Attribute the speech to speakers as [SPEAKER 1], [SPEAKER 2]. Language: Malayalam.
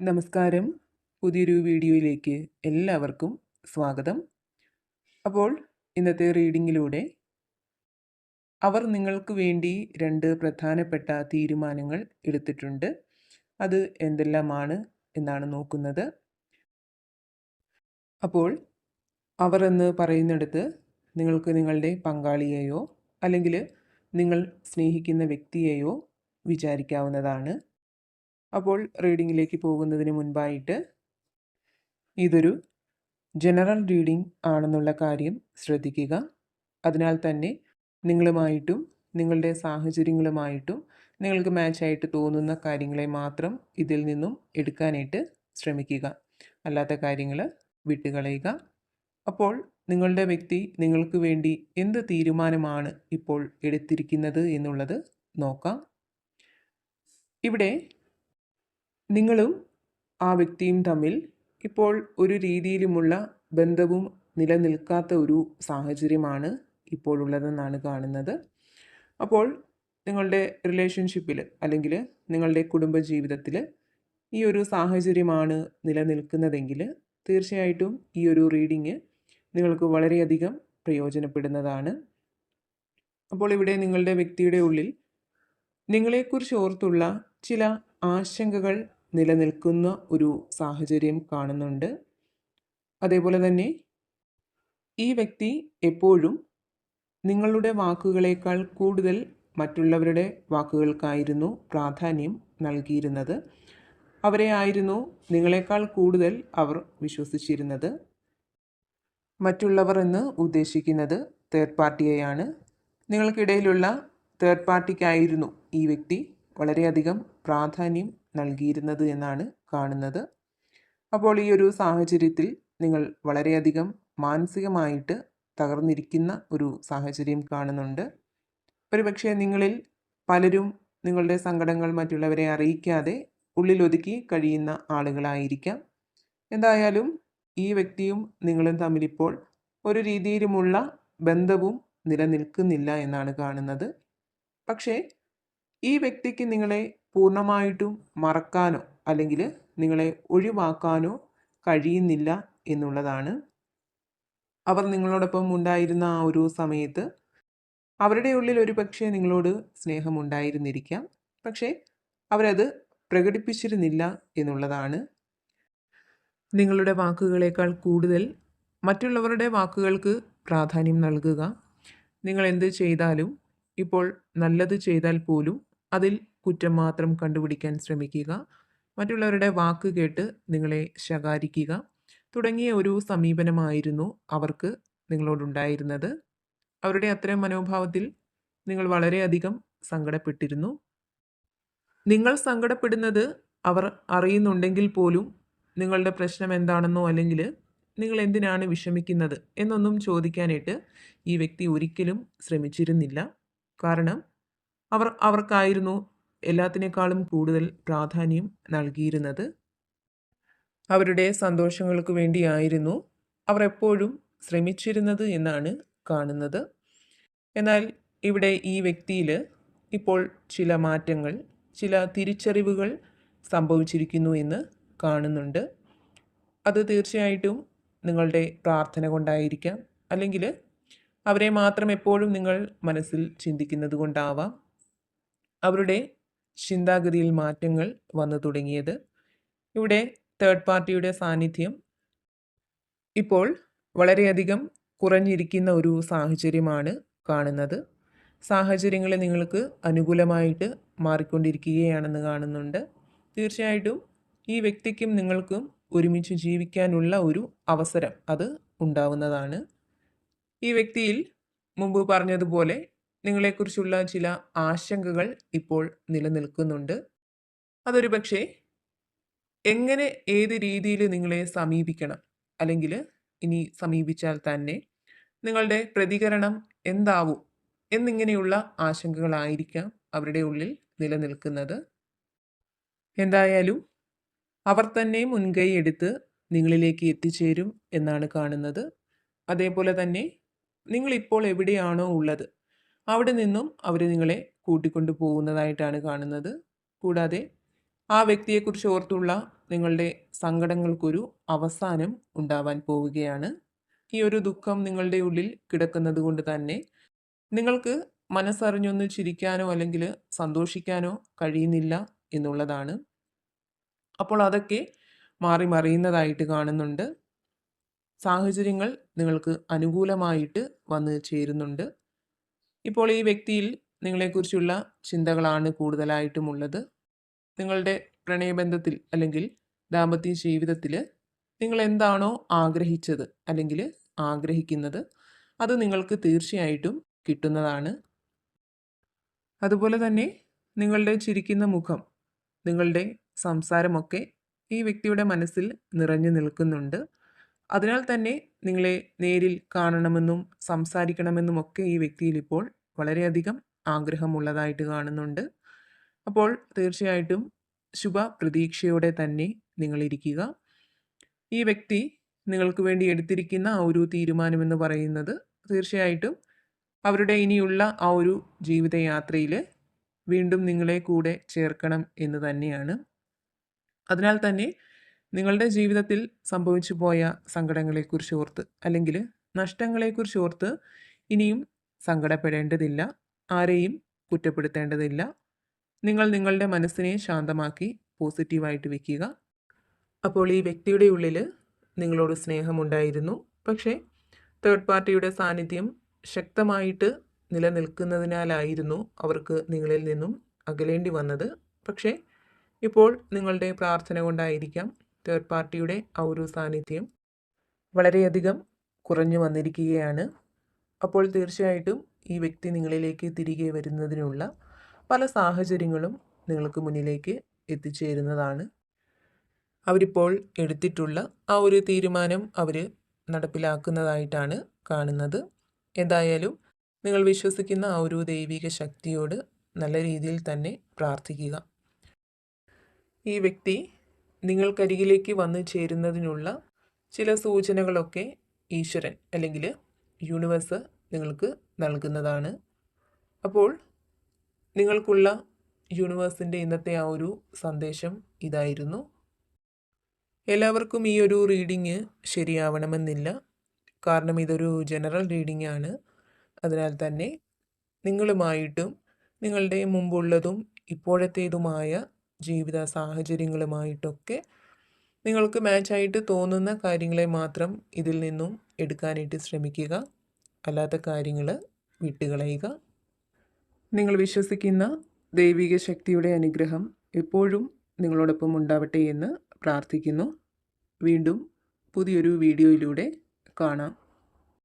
[SPEAKER 1] നമസ്കാരം. പുതിയൊരു വീഡിയോയിലേക്ക് എല്ലാവർക്കും സ്വാഗതം. അപ്പോൾ ഇന്നത്തെ റീഡിങ്ങിലൂടെ അവർ നിങ്ങൾക്ക് വേണ്ടി രണ്ട് പ്രധാനപ്പെട്ട തീരുമാനങ്ങൾ എടുത്തിട്ടുണ്ട്. അത് എന്തെല്ലാമാണ് എന്നാണ് നോക്കുന്നത്. അപ്പോൾ അവർ എന്ന് പറയുന്നിടത്ത് നിങ്ങൾക്ക് നിങ്ങളുടെ പങ്കാളിയെയോ അല്ലെങ്കിൽ നിങ്ങൾ സ്നേഹിക്കുന്ന വ്യക്തിയെയോ വിചാരിക്കാവുന്നതാണ്. അപ്പോൾ റീഡിങ്ങിലേക്ക് പോകുന്നതിന് മുൻപായിട്ട് ഇതൊരു ജനറൽ റീഡിംഗ് ആണെന്നുള്ള കാര്യം ശ്രദ്ധിക്കുക. അതിനാൽ തന്നെ നിങ്ങളുമായിട്ടും നിങ്ങളുടെ സാഹചര്യങ്ങളുമായിട്ടും നിങ്ങൾക്ക് മാച്ചായിട്ട് തോന്നുന്ന കാര്യങ്ങളെ മാത്രം ഇതിൽ നിന്നും എടുക്കാനായിട്ട് ശ്രമിക്കുക. അല്ലാത്ത കാര്യങ്ങൾ വിട്ടുകളയുക. അപ്പോൾ നിങ്ങളുടെ വ്യക്തി നിങ്ങൾക്ക് വേണ്ടി എന്ത് തീരുമാനമാണ് ഇപ്പോൾ എടുത്തിരിക്കുന്നത് എന്നുള്ളത് നോക്കാം. ഇവിടെ നിങ്ങളും ആ വ്യക്തിയും തമ്മിൽ ഇപ്പോൾ ഒരു രീതിയിലുമുള്ള ബന്ധവും നിലനിൽക്കാത്ത ഒരു സാഹചര്യമാണ് ഇപ്പോഴുള്ളതെന്നാണ് കാണുന്നത്. അപ്പോൾ നിങ്ങളുടെ റിലേഷൻഷിപ്പിൽ അല്ലെങ്കിൽ നിങ്ങളുടെ കുടുംബജീവിതത്തിൽ ഈ ഒരു സാഹചര്യമാണ് നിലനിൽക്കുന്നതെങ്കിൽ തീർച്ചയായിട്ടും ഈ ഒരു റീഡിങ് നിങ്ങൾക്ക് വളരെയധികം പ്രയോജനപ്പെടുന്നതാണ്. അപ്പോൾ ഇവിടെ നിങ്ങളുടെ വ്യക്തിയുടെ ഉള്ളിൽ നിങ്ങളെക്കുറിച്ച് ഓർത്തുള്ള ചില ആശങ്കകൾ നിലനിൽക്കുന്ന ഒരു സാഹചര്യം കാണുന്നുണ്ട്. അതേപോലെ തന്നെ ഈ വ്യക്തി എപ്പോഴും നിങ്ങളുടെ വാക്കുകളേക്കാൾ കൂടുതൽ മറ്റുള്ളവരുടെ വാക്കുകൾക്കായിരുന്നു പ്രാധാന്യം നൽകിയിരുന്നത്. അവരെ ആയിരുന്നു നിങ്ങളെക്കാൾ കൂടുതൽ അവർ വിശ്വസിച്ചിരുന്നത്. മറ്റുള്ളവർ എന്ന് ഉദ്ദേശിക്കുന്നത് തേർഡ് പാർട്ടിയെയാണ് നിങ്ങൾക്കിടയിലുള്ള തേർഡ് പാർട്ടിക്കായിരുന്നു ഈ വ്യക്തി വളരെയധികം പ്രാധാന്യം നൽകിയിരുന്നത് എന്നാണ് കാണുന്നത്. അപ്പോൾ ഈ ഒരു സാഹചര്യത്തിൽ നിങ്ങൾ വളരെയധികം മാനസികമായിട്ട് തകർന്നിരിക്കുന്ന ഒരു സാഹചര്യം കാണുന്നുണ്ട്. ഒരുപക്ഷെ നിങ്ങളിൽ പലരും നിങ്ങളുടെ സങ്കടങ്ങൾ മറ്റുള്ളവരെ അറിയിക്കാതെ ഉള്ളിലൊതുക്കി കഴിയുന്ന ആളുകളായിരിക്കാം. എന്തായാലും ഈ വ്യക്തിയും നിങ്ങളും തമ്മിലിപ്പോൾ ഒരു രീതിയിലുമുള്ള ബന്ധവും നിലനിൽക്കുന്നില്ല എന്നാണ് കാണുന്നത്. പക്ഷേ ഈ വ്യക്തിക്ക് നിങ്ങളെ പൂർണമായിട്ടും മറക്കാനോ അല്ലെങ്കിൽ നിങ്ങളെ ഒഴിവാക്കാനോ കഴിയുന്നില്ല എന്നുള്ളതാണ്. അവർ നിങ്ങളോടൊപ്പം ഉണ്ടായിരുന്ന ആ ഒരു സമയത്ത് അവരുടെ ഉള്ളിൽ ഒരു പക്ഷേ നിങ്ങളോട് സ്നേഹമുണ്ടായിരുന്നിരിക്കാം പക്ഷേ അവരത് പ്രകടിപ്പിച്ചിരുന്നില്ല എന്നുള്ളതാണ്. നിങ്ങളുടെ വാക്കുകളേക്കാൾ കൂടുതൽ മറ്റുള്ളവരുടെ വാക്കുകൾക്ക് പ്രാധാന്യം നൽകുക. നിങ്ങൾ എന്ത് ചെയ്താലും ഇപ്പോൾ നല്ലത് ചെയ്താൽ പോലും അതിൽ കുറ്റം മാത്രം കണ്ടുപിടിക്കാൻ ശ്രമിക്കുക. മറ്റുള്ളവരുടെ വാക്ക് കേട്ട് നിങ്ങളെ ശകാരിക്കുക. തുടങ്ങിയ ഒരു സമീപനമായിരുന്നു അവർക്ക് നിങ്ങളോടുണ്ടായിരുന്നത്. അവരുടെ അത്തരം മനോഭാവത്തിൽ നിങ്ങൾ വളരെയധികം സങ്കടപ്പെട്ടിരുന്നു. നിങ്ങൾ സങ്കടപ്പെടുന്നത് അവർ അറിയുന്നുണ്ടെങ്കിൽ പോലും നിങ്ങളുടെ പ്രശ്നം എന്താണെന്നോ അല്ലെങ്കിൽ നിങ്ങൾ എന്തിനാണ് വിഷമിക്കുന്നത് എന്നൊന്നും ചോദിക്കാനായിട്ട് ഈ വ്യക്തി ഒരിക്കലും ശ്രമിച്ചിരുന്നില്ല. കാരണം അവർ അവർക്കായിരുന്നു എല്ലാത്തിനേക്കാളും കൂടുതൽ പ്രാധാന്യം നൽകിയിരുന്നത് അവരുടെ സന്തോഷങ്ങൾക്ക് വേണ്ടിയായിരുന്നു. അവർ എപ്പോഴും ശ്രമിച്ചിരുന്നത് എന്നാണ് കാണുന്നത്. എന്നാൽ ഇവിടെ ഈ വ്യക്തിയിൽ ഇപ്പോൾ ചില മാറ്റങ്ങൾ ചില തിരിച്ചറിവുകൾ സംഭവിച്ചിരിക്കുന്നു എന്ന് കാണുന്നുണ്ട്. അത് തീർച്ചയായിട്ടും നിങ്ങളുടെ പ്രാർത്ഥന കൊണ്ടായിരിക്കാം. അല്ലെങ്കിൽ അവരെ മാത്രം എപ്പോഴും നിങ്ങൾ മനസ്സിൽ ചിന്തിക്കുന്നത് കൊണ്ടാവാം. അവരുടെ ചിന്താഗതിയിൽ മാറ്റങ്ങൾ വന്നു തുടങ്ങിയത്. ഇവിടെ തേർഡ് പാർട്ടിയുടെ സാന്നിധ്യം ഇപ്പോൾ വളരെയധികം കുറഞ്ഞിരിക്കുന്ന ഒരു സാഹചര്യമാണ് കാണുന്നത്. സാഹചര്യങ്ങൾ നിങ്ങൾക്ക് അനുകൂലമായിട്ട് മാറിക്കൊണ്ടിരിക്കുകയാണെന്ന് കാണുന്നുണ്ട്. തീർച്ചയായിട്ടും ഈ വ്യക്തിക്കും നിങ്ങൾക്കും ഒരുമിച്ച് ജീവിക്കാനുള്ള ഒരു അവസരം അത് ഉണ്ടാവുന്നതാണ്. ഈ വ്യക്തിയിൽ മുമ്പ് പറഞ്ഞതുപോലെ നിങ്ങളെക്കുറിച്ചുള്ള ചില ആശങ്കകൾ ഇപ്പോൾ നിലനിൽക്കുന്നുണ്ട്. അതൊരു പക്ഷേ എങ്ങനെ ഏത് രീതിയിൽ നിങ്ങളെ സമീപിക്കണം? അല്ലെങ്കിൽ ഇനി സമീപിച്ചാൽ തന്നെ നിങ്ങളുടെ പ്രതികരണം എന്താവും? എന്നിങ്ങനെയുള്ള ആശങ്കകളായിരിക്കാം അവരുടെ ഉള്ളിൽ നിലനിൽക്കുന്നത്. എന്തായാലും അവർ തന്നെ മുൻകൈ എടുത്ത് നിങ്ങളിലേക്ക് എത്തിച്ചേരും എന്നാണ് കാണുന്നത്. അതേപോലെ തന്നെ നിങ്ങളിപ്പോൾ എവിടെയാണോ ഉള്ളത്? അവിടെ നിന്നും അവർ നിങ്ങളെ കൂട്ടിക്കൊണ്ടു പോകുന്നതായിട്ടാണ് കാണുന്നത്. കൂടാതെ ആ വ്യക്തിയെക്കുറിച്ച് ഓർത്തുള്ള നിങ്ങളുടെ സങ്കടങ്ങൾക്കൊരു അവസാനം ഉണ്ടാവാൻ പോവുകയാണ്. ഈ ഒരു ദുഃഖം നിങ്ങളുടെ ഉള്ളിൽ കിടക്കുന്നത് കൊണ്ട് തന്നെ നിങ്ങൾക്ക് മനസ്സറിഞ്ഞൊന്ന് ചിരിക്കാനോ അല്ലെങ്കിൽ സന്തോഷിക്കാനോ കഴിയുന്നില്ല എന്നുള്ളതാണ്. അപ്പോൾ അതൊക്കെ മാറി മറിയുന്നതായിട്ട് കാണുന്നുണ്ട്. സാഹചര്യങ്ങൾ നിങ്ങൾക്ക് അനുകൂലമായിട്ട് വന്ന് ചേരുന്നുണ്ട്. ഇപ്പോൾ ഈ വ്യക്തിയിൽ നിങ്ങളെക്കുറിച്ചുള്ള ചിന്തകളാണ് കൂടുതലായിട്ടും ഉള്ളത്. നിങ്ങളുടെ പ്രണയബന്ധത്തിൽ അല്ലെങ്കിൽ ദാമ്പത്യ ജീവിതത്തിൽ നിങ്ങൾ എന്താണോ ആഗ്രഹിച്ചത് അല്ലെങ്കിൽ ആഗ്രഹിക്കുന്നത് അത് നിങ്ങൾക്ക് തീർച്ചയായിട്ടും കിട്ടുന്നതാണ്. അതുപോലെ തന്നെ നിങ്ങളുടെ ചിരിക്കുന്ന മുഖം നിങ്ങളുടെ സംസാരമൊക്കെ ഈ വ്യക്തിയുടെ മനസ്സിൽ നിറഞ്ഞു നിൽക്കുന്നുണ്ട്. അതിനാൽ തന്നെ നിങ്ങളെ നേരിൽ കാണണമെന്നും സംസാരിക്കണമെന്നും ഒക്കെ ഈ വ്യക്തിയിൽ ഇപ്പോൾ വളരെയധികം ആഗ്രഹമുള്ളതായിട്ട് കാണുന്നുണ്ട്. അപ്പോൾ തീർച്ചയായിട്ടും ശുഭ പ്രതീക്ഷയോടെ തന്നെ നിങ്ങളിരിക്കുക. ഈ വ്യക്തി നിങ്ങൾക്ക് വേണ്ടി എടുത്തിരിക്കുന്ന ആ ഒരു തീരുമാനമെന്ന് പറയുന്നത് തീർച്ചയായിട്ടും അവരുടെ ഇനിയുള്ള ആ ഒരു ജീവിതയാത്രയിൽ വീണ്ടും നിങ്ങളെ കൂടെ ചേർക്കണം എന്ന് തന്നെയാണ്. അതിനാൽ തന്നെ നിങ്ങളുടെ ജീവിതത്തിൽ സംഭവിച്ചു പോയ സങ്കടങ്ങളെക്കുറിച്ച് ഓർത്ത് അല്ലെങ്കിൽ നഷ്ടങ്ങളെക്കുറിച്ച് ഓർത്ത് ഇനിയും സങ്കടപ്പെടേണ്ടതില്ല ആരെയും കുറ്റപ്പെടുത്തേണ്ടതില്ല. നിങ്ങൾ നിങ്ങളുടെ മനസ്സിനെ ശാന്തമാക്കി പോസിറ്റീവായിട്ട് വയ്ക്കുക അപ്പോൾ ഈ വ്യക്തിയുടെ ഉള്ളിൽ നിങ്ങളോട് സ്നേഹമുണ്ടായിരുന്നു. പക്ഷേ തേർഡ് പാർട്ടിയുടെ സാന്നിധ്യം ശക്തമായിട്ട് നിലനിൽക്കുന്നതിനാലായിരുന്നു അവർക്ക് നിങ്ങളിൽ നിന്നും അകലേണ്ടി വന്നത്. പക്ഷേ ഇപ്പോൾ നിങ്ങളുടെ പ്രാർത്ഥന കൊണ്ടായിരിക്കാം തേർഡ് പാർട്ടിയുടെ ആ ഒരു സാന്നിധ്യം വളരെയധികം കുറഞ്ഞു വന്നിരിക്കുകയാണ്. അപ്പോൾ തീർച്ചയായിട്ടും ഈ വ്യക്തി നിങ്ങളിലേക്ക് തിരികെ വരുന്നതിനുള്ള പല സാഹചര്യങ്ങളും നിങ്ങൾക്ക് മുന്നിലേക്ക് എത്തിച്ചേരുന്നതാണ്. അവരിപ്പോൾ എടുത്തിട്ടുള്ള ആ ഒരു തീരുമാനം അവർ നടപ്പിലാക്കുന്നതായിട്ടാണ് കാണുന്നത്. എന്തായാലും നിങ്ങൾ വിശ്വസിക്കുന്ന ആ ഒരു ദൈവിക ശക്തിയോട് നല്ല രീതിയിൽ തന്നെ പ്രാർത്ഥിക്കുക. ഈ വ്യക്തി നിങ്ങൾക്കരികിലേക്ക് വന്നു ചേരുന്നതിനുള്ള ചില സൂചനകളൊക്കെ ഈശ്വരൻ അല്ലെങ്കിൽ യൂണിവേഴ്സ് നിങ്ങൾക്ക് നൽകുന്നതാണ്. അപ്പോൾ നിങ്ങൾക്കുള്ള യൂണിവേഴ്സിന്റെ ഇന്നത്തെ ആ ഒരു സന്ദേശം ഇതായിരുന്നു. എല്ലാവർക്കും ഈ ഒരു റീഡിങ് ശരിയാവണമെന്നില്ല. കാരണം ഇതൊരു ജനറൽ റീഡിംഗ് ആണ്. അതിനാൽ തന്നെ നിങ്ങളുമായിട്ടും നിങ്ങളുടെ മുമ്പുള്ളതും ഇപ്പോഴത്തേതുമായ ജീവിത സാഹചര്യങ്ങളുമായിട്ടൊക്കെ നിങ്ങൾക്ക് മാച്ചായിട്ട് തോന്നുന്ന കാര്യങ്ങളെ മാത്രം ഇതിൽ നിന്നും എടുക്കാനായിട്ട് ശ്രമിക്കുക. അല്ലാത്ത കാര്യങ്ങൾ വിട്ടുകളയുക. നിങ്ങൾ വിശ്വസിക്കുന്ന ദൈവിക ശക്തിയുടെ അനുഗ്രഹം എപ്പോഴും നിങ്ങളോടൊപ്പം ഉണ്ടാവട്ടെ എന്ന് പ്രാർത്ഥിക്കുന്നു. വീണ്ടും പുതിയൊരു വീഡിയോയിലൂടെ കാണാം.